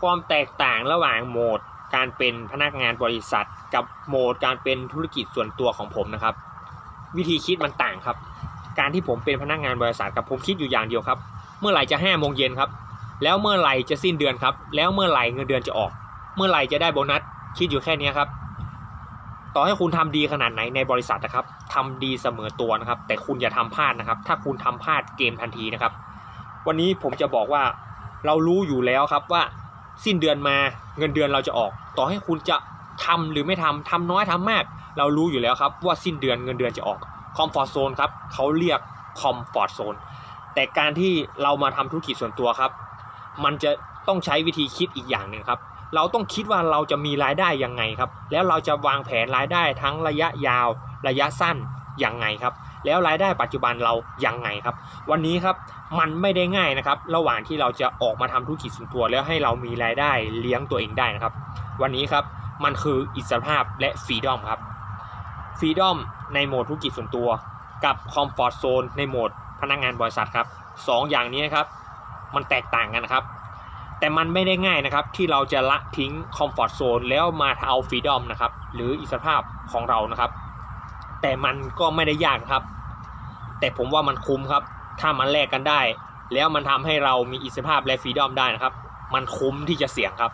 ความแตกต่างระหว่างโหมดการเป็นพนักงานบริษัท กับโหมดการเป็นธุรกิจส่วนตัวของผมนะครับ วิธีคิดมันต่างครับ การที่ผมเป็นพนักงานบริษัทกับผมคิดอยู่อย่างเดียวครับ เมื่อไหร่จะห้าโมงเย็นครับแล้วเมื่อไหร่จะสิ้นเดือนครับ แล้วเมื่อไหร่เงินเดือนจะออก เมื่อไหร่จะได้โบนัสคิดอยู่แค่นี้ครับต่อให้คุณทำดีขนาดไหนในบริษัทนะครับทำดีเสมอตัวนะครับ แต่คุณอย่าทำพลาดนะครับ ถ้าคุณทำพลาดเกมทันทีนะครับ วันนี้ผมจะบอกว่าเรารู้อยู่แล้วครับว่า สิ้นเดือนมาเงินเดือนเราจะออก ต่อให้คุณจะทำหรือไม่ทำทำน้อยทำมาก เรารู้อยู่แล้วครับว่าสิ้นเดือนเงินเดือนจะออกคอมฟอร์ z โซนครับเขาเรียกคอมฟอร์ z โซนแต่การที่เรามาทำธุรกิจส่วนตัวครับ มันจะต้องใช้วิธีคิดอีกอย่างหนึ่งครับ เราต้องคิดว่าเราจะมีรายได้ยังไงครับ แล้วเราจะวางแผนรายได้ทั้งระยะยาว ระยะสั้นยังไงครับ แล้วรายได้ปัจจุบันเรายังไงครับ วันนี้ครับมันไม่ได้ง่ายนะครับ ระหว่างที่เราจะออกมาทำธุรกิจส่วนตัว แล้วให้เรามีรายได้เลี้ยงตัวเองได้นะครับ วันนี้ครับมันคืออิสรภาพและฟรีดอมครับฟรีดอมในโหมดธุรกิจส่วนตัว กับคอมฟอร์ z โซนในโหมดพนักงานบริษัทครับสองอย่างนี้ครับ มันแตกต่างกันนะครับ แต่มันไม่ได้ง่ายนะครับ ที่เราจะละทิ้งคอมฟอร์ z โซนแล้วมาเอาฟรีดอมนะครับ หรืออิสรภาพของเรานะครับ แต่มันก็ไม่ได้ยากครับ แต่ผมว่ามันคุ้มครับ ถ้ามันแลกกันได้ แล้วมันทำให้เรามีอิสรภาพและฟรีดอมได้นะครับ มันคุ้มที่จะเสี่ยงครับ